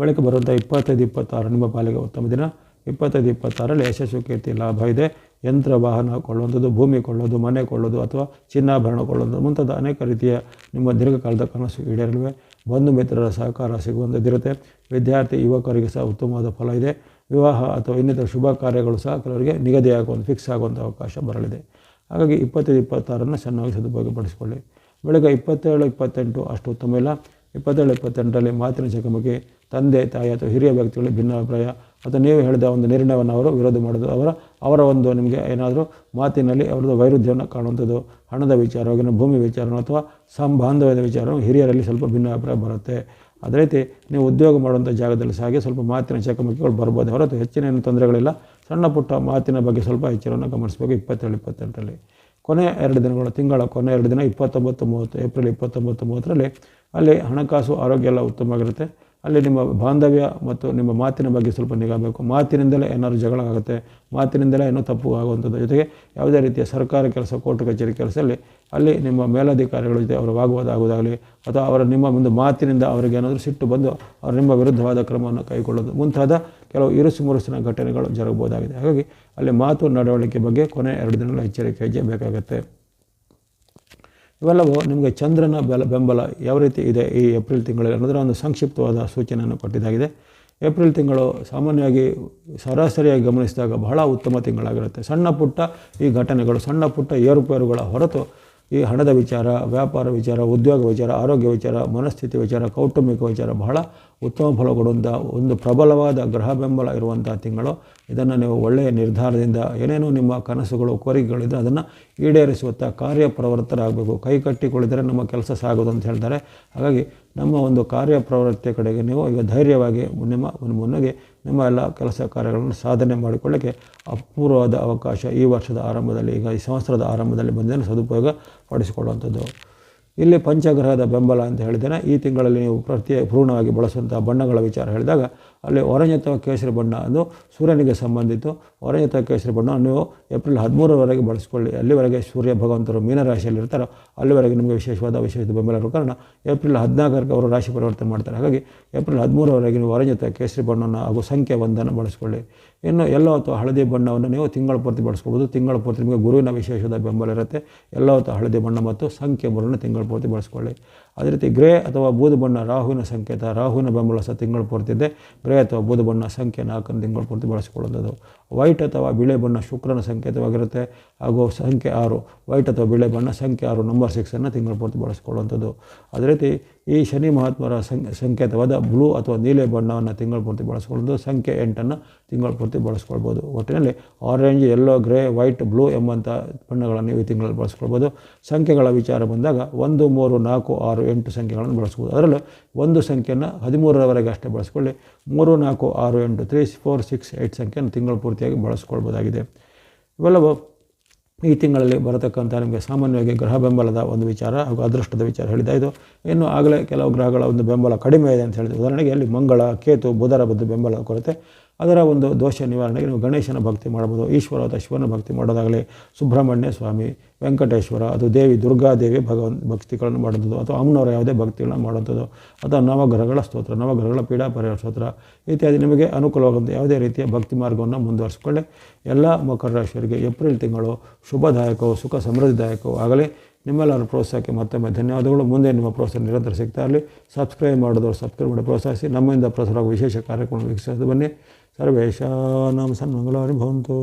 ಬಳಿಕ ಬರುವಂಥ ಇಪ್ಪತ್ತೈದು, ಇಪ್ಪತ್ತಾರು ನಿಮ್ಮ ಪಾಲಿಗೆ ಉತ್ತಮ ದಿನ. ಇಪ್ಪತ್ತೈದು, ಇಪ್ಪತ್ತಾರರಲ್ಲಿ ಯಶಸ್ವಿ ಕೀರ್ತಿ, ಲಾಭ ಇದೆ. ಯಂತ್ರ ವಾಹನ ಕೊಳ್ಳುವಂಥದ್ದು, ಭೂಮಿ ಕೊಳ್ಳೋದು ಮನೆ ಕೊಳ್ಳೋದು ಅಥವಾ ಚಿನ್ನಾಭರಣ ಕೊಳ್ಳೋದು ಮುಂತಾದ ಅನೇಕ ರೀತಿಯ ನಿಮ್ಮ ದೀರ್ಘಕಾಲದ ಕನಸು ಈಡೇರಲಿವೆ. ಬಂಧು ಮಿತ್ರರ ಸಹಕಾರ ಸಿಗುವಂಥದ್ದಿರುತ್ತೆ. ವಿದ್ಯಾರ್ಥಿ, ಯುವಕರಿಗೆ ಸಹ ಉತ್ತಮವಾದ ಫಲ ಇದೆ. ವಿವಾಹ ಅಥವಾ ಇನ್ನಿತರ ಶುಭ ಕಾರ್ಯಗಳು ಸಹ ಕೆಲವರಿಗೆ ನಿಗದಿಯಾಗುವಂಥ ಫಿಕ್ಸ್ ಆಗುವಂಥ ಅವಕಾಶ ಬರಲಿದೆ. ಹಾಗಾಗಿ ಇಪ್ಪತ್ತೈದು, ಇಪ್ಪತ್ತಾರನ್ನು ಚೆನ್ನಾಗಿ ಸದುಪಯೋಗಪಡಿಸಿಕೊಳ್ಳಿ. ಬೆಳಗ್ಗೆ ಇಪ್ಪತ್ತೇಳು, ಇಪ್ಪತ್ತೆಂಟು ಅಷ್ಟು ಉತ್ತಮ ಇಲ್ಲ. ಇಪ್ಪತ್ತೇಳು, ಇಪ್ಪತ್ತೆಂಟರಲ್ಲಿ ಮಾತಿನ ಚಕಮಕಿ, ತಂದೆ, ತಾಯಿ ಅಥವಾ ಹಿರಿಯ ವ್ಯಕ್ತಿಗಳು ಭಿನ್ನಾಭಿಪ್ರಾಯ ಅಥವಾ ನೀವು ಹೇಳಿದ ಒಂದು ನಿರ್ಣಯವನ್ನು ಅವರು ವಿರೋಧ ಮಾಡೋದು ಅವರ ಅವರ ಒಂದು ನಿಮಗೆ ಏನಾದರೂ ಮಾತಿನಲ್ಲಿ ಅವರದ್ದು ವೈರುಧ್ಯವನ್ನು ಕಾಣುವಂಥದ್ದು, ಹಣದ ವಿಚಾರವಾಗಿ ಭೂಮಿ ವಿಚಾರ ಅಥವಾ ಸಂಬಾಂಧವ್ಯದ ವಿಚಾರ ಹಿರಿಯರಲ್ಲಿ ಸ್ವಲ್ಪ ಭಿನ್ನಾಭಿಪ್ರಾಯ ಬರುತ್ತೆ. ಅದೇ ರೀತಿ ನೀವು ಉದ್ಯೋಗ ಮಾಡುವಂಥ ಜಾಗದಲ್ಲಿ ಸಹ ಹಾಗೆ ಸ್ವಲ್ಪ ಮಾತಿನ ಚಕಮಕಿಗಳು ಬರ್ಬೋದು. ಹೊರತು ಹೆಚ್ಚಿನ ಏನು ತೊಂದರೆಗಳಿಲ್ಲ. ಸಣ್ಣ ಪುಟ್ಟ ಮಾತಿನ ಬಗ್ಗೆ ಸ್ವಲ್ಪ ಎಚ್ಚರವನ್ನು ಗಮನಿಸಬೇಕು ಇಪ್ಪತ್ತೇಳು, ಇಪ್ಪತ್ತೆಂಟರಲ್ಲಿ. ಕೊನೆ ಎರಡು ದಿನಗಳು, ತಿಂಗಳ ಕೊನೆ ಎರಡು ದಿನ ಇಪ್ಪತ್ತೊಂಬತ್ತು ಮೂವತ್ತು, ಏಪ್ರಿಲ್ ಇಪ್ಪತ್ತೊಂಬತ್ತು ಮೂವತ್ತರಲ್ಲಿ ಅಲ್ಲಿ ಹಣಕಾಸು, ಆರೋಗ್ಯ ಎಲ್ಲ ಉತ್ತಮವಾಗಿರುತ್ತೆ. ಅಲ್ಲಿ ನಿಮ್ಮ ಬಾಂಧವ್ಯ ಮತ್ತು ನಿಮ್ಮ ಮಾತಿನ ಬಗ್ಗೆ ಸ್ವಲ್ಪ ನಿಗಾ ಬೇಕು ಮಾತಿನಿಂದಲೇ ಏನಾದರೂ ಜಗಳ ಆಗುತ್ತೆ ಮಾತಿನಿಂದಲೇ ಏನೋ ತಪ್ಪು ಆಗುವಂಥದ್ದು. ಜೊತೆಗೆ ಯಾವುದೇ ರೀತಿಯ ಸರ್ಕಾರ ಕೆಲಸ, ಕೋರ್ಟ್ ಕಚೇರಿ ಕೆಲಸದಲ್ಲಿ ಅಲ್ಲಿ ನಿಮ್ಮ ಮೇಲಧಿಕಾರಿಗಳ ಜೊತೆ ಅವರು ವಾಗ್ವಾದ ಆಗೋದಾಗಲಿ ಅಥವಾ ಅವರ ನಿಮ್ಮ ಒಂದು ಮಾತಿನಿಂದ ಅವರಿಗೆ ಏನಾದರೂ ಸಿಟ್ಟು ಬಂದು ಅವರು ನಿಮ್ಮ ವಿರುದ್ಧವಾದ ಕ್ರಮವನ್ನು ಕೈಗೊಳ್ಳೋದು. ಮುಂತಾದ ಕೆಲವು ಇರುಸು ಮುರುಸಿನ ಘಟನೆಗಳು ಜರುಗಬಹುದಾಗಿದೆ. ಹಾಗಾಗಿ ಅಲ್ಲಿ ಮಾತು, ನಡವಳಿಕೆ ಬಗ್ಗೆ ಕೊನೆ ಎರಡು ದಿನಗಳ ಎಚ್ಚರಿಕೆ ಹೆಜ್ಜೆ ಬೇಕಾಗುತ್ತೆ ಇವೆಲ್ಲವೂ ನಿಮಗೆ ಚಂದ್ರನ ಬೆಲ ಬೆಂಬಲ ಯಾವ ರೀತಿ ಇದೆ ಈ ಏಪ್ರಿಲ್ ತಿಂಗಳಲ್ಲಿ ಅನ್ನೋದರ ಒಂದು ಸಂಕ್ಷಿಪ್ತವಾದ ಸೂಚನೆಯನ್ನು ಕೊಟ್ಟಿದ್ದಾಗಿದೆ. ಏಪ್ರಿಲ್ ತಿಂಗಳು ಸಾಮಾನ್ಯವಾಗಿ ಸರಾಸರಿಯಾಗಿ ಗಮನಿಸಿದಾಗ ಬಹಳ ಉತ್ತಮ ತಿಂಗಳಾಗಿರುತ್ತೆ. ಸಣ್ಣ ಪುಟ್ಟ ಈ ಘಟನೆಗಳು, ಸಣ್ಣ ಪುಟ್ಟ ಏರುಪೇರುಗಳ ಹೊರತು ಈ ಹಣದ ವಿಚಾರ, ವ್ಯಾಪಾರ ವಿಚಾರ, ಉದ್ಯೋಗ ವಿಚಾರ, ಆರೋಗ್ಯ ವಿಚಾರ, ಮನಸ್ಥಿತಿ ವಿಚಾರ, ಕೌಟುಂಬಿಕ ವಿಚಾರ ಬಹಳ ಉತ್ತಮ ಫಲ ಕೊಡುವಂಥ ಒಂದು ಪ್ರಬಲವಾದ ಗ್ರಹ ಬೆಂಬಲ ಇರುವಂಥ ತಿಂಗಳು. ಇದನ್ನು ನೀವು ಒಳ್ಳೆಯ ನಿರ್ಧಾರದಿಂದ ಏನೇನೋ ನಿಮ್ಮ ಕನಸುಗಳು ಕೋರಿಕೆಗಳಿದ್ದರೆ ಅದನ್ನು ಈಡೇರಿಸುವತ್ತ ಕಾರ್ಯಪ್ರವೃತ್ತರಾಗಬೇಕು. ಕೈ ಕಟ್ಟಿಕೊಳ್ಳಿದರೆ ನಮ್ಮ ಕೆಲಸ ಸಾಗೋದು ಅಂತ ಹೇಳ್ತಾರೆ. ಹಾಗಾಗಿ ನಮ್ಮ ಒಂದು ಕಾರ್ಯಪ್ರವೃತ್ತಿಯ ಕಡೆಗೆ ನೀವು ಈಗ ಧೈರ್ಯವಾಗಿ ನಿಮ್ಮ ಮುನ್ನೆಗೆ ನಿಮ್ಮ ಎಲ್ಲ ಕೆಲಸ ಕಾರ್ಯಗಳನ್ನು ಸಾಧನೆ ಮಾಡಿಕೊಳ್ಳಕ್ಕೆ ಅಪೂರ್ವವಾದ ಅವಕಾಶ ಈ ವರ್ಷದ ಆರಂಭದಲ್ಲಿ ಈಗ ಈ ಸಂವತ್ಸರದ ಆರಂಭದಲ್ಲಿ ಬಂದಿದ್ದನ್ನು ಸದುಪಯೋಗ ಪಡಿಸಿಕೊಳ್ಳುವಂಥದ್ದು. ಇಲ್ಲಿ ಪಂಚಗ್ರಹದ ಬೆಂಬಲ ಅಂತ ಹೇಳಿದ್ದೇನೆ. ಈ ತಿಂಗಳಲ್ಲಿ ನೀವು ಪ್ರತಿ ಪೂರ್ಣವಾಗಿ ಬಳಸುವಂಥ ಬಣ್ಣಗಳ ವಿಚಾರ ಹೇಳಿದಾಗ, ಅಲ್ಲಿ ಆರೆಂಜ್ ಅಥವಾ ಕೇಸರಿ ಬಣ್ಣ ಅದು ಸೂರ್ಯನಿಗೆ ಸಂಬಂಧಿತು ಆರೆಂಜ್ ಅಥವಾ ಕೇಸರಿ ಬಣ್ಣ ನೀವು ಏಪ್ರಿಲ್ ಹದಿಮೂರರವರೆಗೆ ಬಳಸ್ಕೊಳ್ಳಿ. ಅಲ್ಲಿವರೆಗೆ ಸೂರ್ಯ ಭಗವಂತರು ಮೀನರಾಶಿಯಲ್ಲಿ ಇರ್ತಾರೋ ಅಲ್ಲಿವರೆಗೆ ನಿಮಗೆ ವಿಶೇಷವಾದ ವಿಶೇಷ ಬೆಂಬಲ ಇರೋ ಕಾರಣ ಏಪ್ರಿಲ್ ಹದಿನಾಲ್ಕರಿಗೆ ಅವರು ರಾಶಿ ಪರಿವರ್ತನೆ ಮಾಡ್ತಾರೆ. ಹಾಗಾಗಿ ಏಪ್ರಿಲ್ ಹದಿಮೂರವರೆಗೆ ನೀವು ಆರೆಂಜ್ ಅಥವಾ ಕೇಸರಿ ಬಣ್ಣವನ್ನು ಹಾಗೂ ಸಂಖ್ಯೆ ಒಂದನ್ನು ಬಳಸ್ಕೊಳ್ಳಿ. ಇನ್ನು ಎಲ್ಲೋ ಅಥವಾ ಹಳದಿ ಬಣ್ಣವನ್ನು ನೀವು ತಿಂಗಳ ಪೂರ್ತಿ ಬಳಸ್ಕೊಬೋದು. ತಿಂಗಳ ಪೂರ್ತಿ ನಿಮಗೆ ಗುರುವಿನ ವಿಶೇಷದ ಬೆಂಬಲ ಇರುತ್ತೆ. ಎಲ್ಲೋ ಅಥವಾ ಹಳದಿ ಬಣ್ಣ ಮತ್ತು ಸಂಖ್ಯೆ ಮೂರನ್ನು ತಿಂಗಳ ಪೂರ್ತಿ ಬಳಸ್ಕೊಳ್ಳಿ. ಅದೇ ರೀತಿ ಗ್ರೇ ಅಥವಾ ಬೂದು ಬಣ್ಣ ರಾಹುವಿನ ಸಂಕೇತ, ರಾಹುವಿನ ಬೆಂಬಲ ಸಹ ತಿಂಗಳು ಪೂರ್ತಿ ಇದೆ ಗ್ರೇ ಅಥವಾ ಬೂದು ಬಣ್ಣ ಸಂಖ್ಯೆ ನಾಲ್ಕನ್ನು ತಿಂಗಳು ಪೂರ್ತಿ ಬಳಸಿಕೊಳ್ಳುವಂಥದ್ದು. ವೈಟ್ ಅಥವಾ ಬಿಳೆ ಬಣ್ಣ ಶುಕ್ರನ ಸಂಕೇತವಾಗಿರುತ್ತೆ. ಹಾಗೂ ಸಂಖ್ಯೆ ಆರು ವೈಟ್ ಅಥವಾ ಬಿಳೆ ಬಣ್ಣ ಸಂಖ್ಯೆ ಆರು ನಂಬರ್ ಸಿಕ್ಸನ್ನು ತಿಂಗಳು ಪೂರ್ತಿ ಬಳಸಿಕೊಳ್ಳುವಂಥದ್ದು. ಅದೇ ರೀತಿ ಈ ಶನಿ ಮಹಾತ್ಮರ ಸಂಕೇತವಾದ ಬ್ಲೂ ಅಥವಾ ನೀಲೆ ಬಣ್ಣವನ್ನು ತಿಂಗಳು ಪೂರ್ತಿ ಬಳಸ್ಕೊಳ್ಳೋದು ಸಂಖ್ಯೆ ಎಂಟನ್ನು ತಿಂಗಳು ಪೂರ್ತಿ ಬಳಸ್ಕೊಳ್ಬೋದು. ಒಟ್ಟಿನಲ್ಲಿ orange yellow grey white blue ಎಂಬಂಥ ಬಣ್ಣಗಳನ್ನು ಈ ತಿಂಗಳಲ್ಲಿ ಬಳಸ್ಕೊಳ್ಬೋದು. ಸಂಖ್ಯೆಗಳ ವಿಚಾರ ಬಂದಾಗ ಒಂದು, ಮೂರು, ನಾಲ್ಕು, ಆರು ಎಂಟು ಸಂಖ್ಯೆಗಳನ್ನು ಬಳಸ್ಬೋದು. ಅದರಲ್ಲೂ ಒಂದು ಸಂಖ್ಯೆಯನ್ನು ಹದಿಮೂರರವರೆಗೆ ಅಷ್ಟೇ ಬಳಸ್ಕೊಳ್ಳಿ. ಮೂರು, ನಾಲ್ಕು, ಆರು, ಎಂಟು, ತ್ರೀ, ಫೋರ್, ಸಿಕ್ಸ್ ಏಯ್ಟ್ ಸಂಖ್ಯೆಯನ್ನು ತಿಂಗಳು ಪೂರ್ತಿಯಾಗಿ ಬಳಸ್ಕೊಳ್ಬೋದಾಗಿದೆ. ಇವೆಲ್ಲವೂ ಈ ತಿಂಗಳಲ್ಲಿ ಬರತಕ್ಕಂಥ ನಿಮಗೆ ಸಾಮಾನ್ಯವಾಗಿ ಗ್ರಹ ಬೆಂಬಲದ ಒಂದು ವಿಚಾರ ಹಾಗೂ ಅದೃಷ್ಟದ ವಿಚಾರ ಹೇಳಿದ ಇದು. ಇನ್ನು ಆಗಲೇ ಕೆಲವು ಗ್ರಹಗಳ ಒಂದು ಬೆಂಬಲ ಕಡಿಮೆ ಇದೆ ಅಂತ ಹೇಳಿದೆ ಉದಾಹರಣೆಗೆ ಅಲ್ಲಿ ಮಂಗಳ, ಕೇತು, ಬುಧರ ಬದ್ದು ಬೆಂಬಲ ಕೊರತೆ. ಅದರ ಒಂದು ದೋಷ ನಿವಾರಣೆಗೆ ನೀವು ಗಣೇಶನ ಭಕ್ತಿ ಮಾಡ್ಬೋದು ಈಶ್ವರ ಅಥವಾ ಶಿವನ ಭಕ್ತಿ ಮಾಡೋದಾಗಲಿ, ಸುಬ್ರಹ್ಮಣ್ಯ ಸ್ವಾಮಿ, ವೆಂಕಟೇಶ್ವರ, ಅದು ದೇವಿ ದುರ್ಗಾದೇವಿ ಭಗವನ್ ಭಕ್ತಿಗಳನ್ನು ಮಾಡೋದು ಅಥವಾ ಅಮ್ಮನವರ ಯಾವುದೇ ಭಕ್ತಿಗಳನ್ನು ಮಾಡುವಂಥದ್ದು, ಅಥವಾ ನವಗ್ರಹಗಳ ಸ್ತೋತ್ರ, ನವಗ್ರಹಗಳ ಪರಿಹಾರ ಸ್ತೋತ್ರ, ಇತ್ಯಾದಿ ನಿಮಗೆ ಅನುಕೂಲವಾಗುವಂಥ ಯಾವುದೇ ರೀತಿಯ ಭಕ್ತಿ ಮಾರ್ಗವನ್ನು ಮುಂದುವರಿಸಿಕೊಳ್ಳಿ. ಎಲ್ಲ ಮಕರ ರಾಶಿಯವರಿಗೆ ಏಪ್ರಿಲ್ ತಿಂಗಳು ಶುಭದಾಯಕವು, ಸುಖ ಸಮೃದ್ಧಿದಾಯಕವೂ ಆಗಲಿ. ನಿಮ್ಮೆಲ್ಲರ ಪ್ರೋತ್ಸಾಹಕ್ಕೆ ಮತ್ತೊಮ್ಮೆ ಧನ್ಯವಾದಗಳು. ಮುಂದೆ ನಿಮ್ಮ ಪ್ರೋತ್ಸಾಹ ನಿರಂತರ ಸಿಗ್ತಾ ಇರಲಿ. ಸಬ್ಸ್ಕ್ರೈಬ್ ಮಾಡಿದವರು ಸಬ್ಸ್ಕ್ರೈಬ್ ಮಾಡಿ ಪ್ರೋತ್ಸಾಹಿಸಿ. ನಮ್ಮಿಂದ ಪ್ರಸಾರವಾಗುವ ವಿಶೇಷ ಕಾರ್ಯಕ್ರಮ ವೀಕ್ಷಿಸೋದು ಬನ್ನಿ. सर्वेशा नाम सन्मङ्गलानि भवन्तु।